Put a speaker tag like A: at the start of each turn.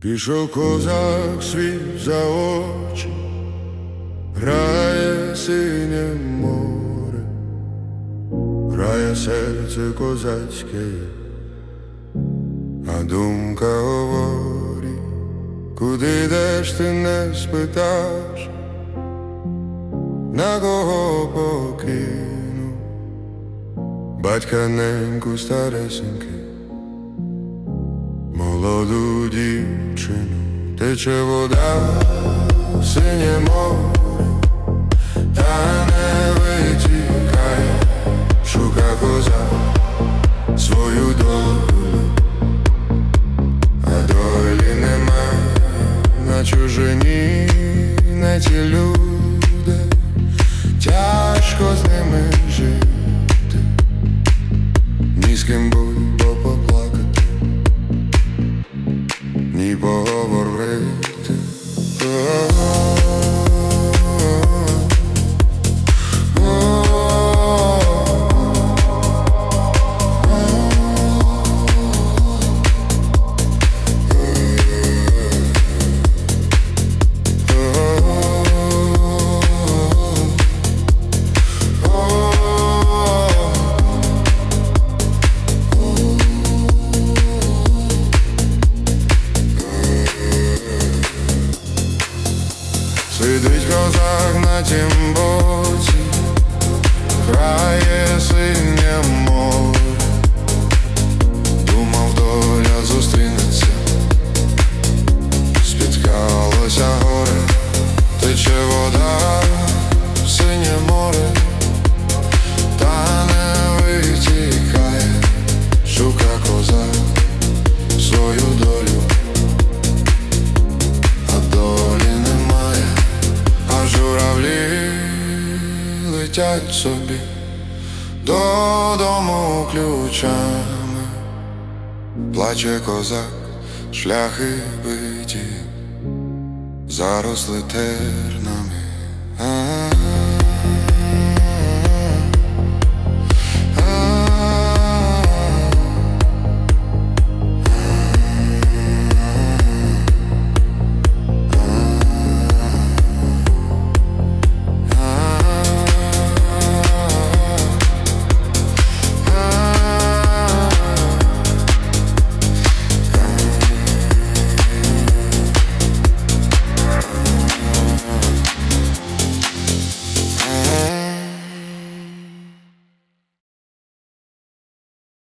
A: Пішов козак світ за очі, грає синє море, грає серце козацьке, а думка говорить, куди йдеш ти не спиташ, на кого покину, батька неньку старесеньки. Молоду дівчину. Тече вода, синє море, та не витікає, шука коза свою долю, а долі нема на чужині, не ті люди, тяжко з ними жити, ні з ким було поплакати поговорити. Сидить козак на тім боці, грає синє летять собі додому ключами, плаче козак, шляхи биті, заросли тернами.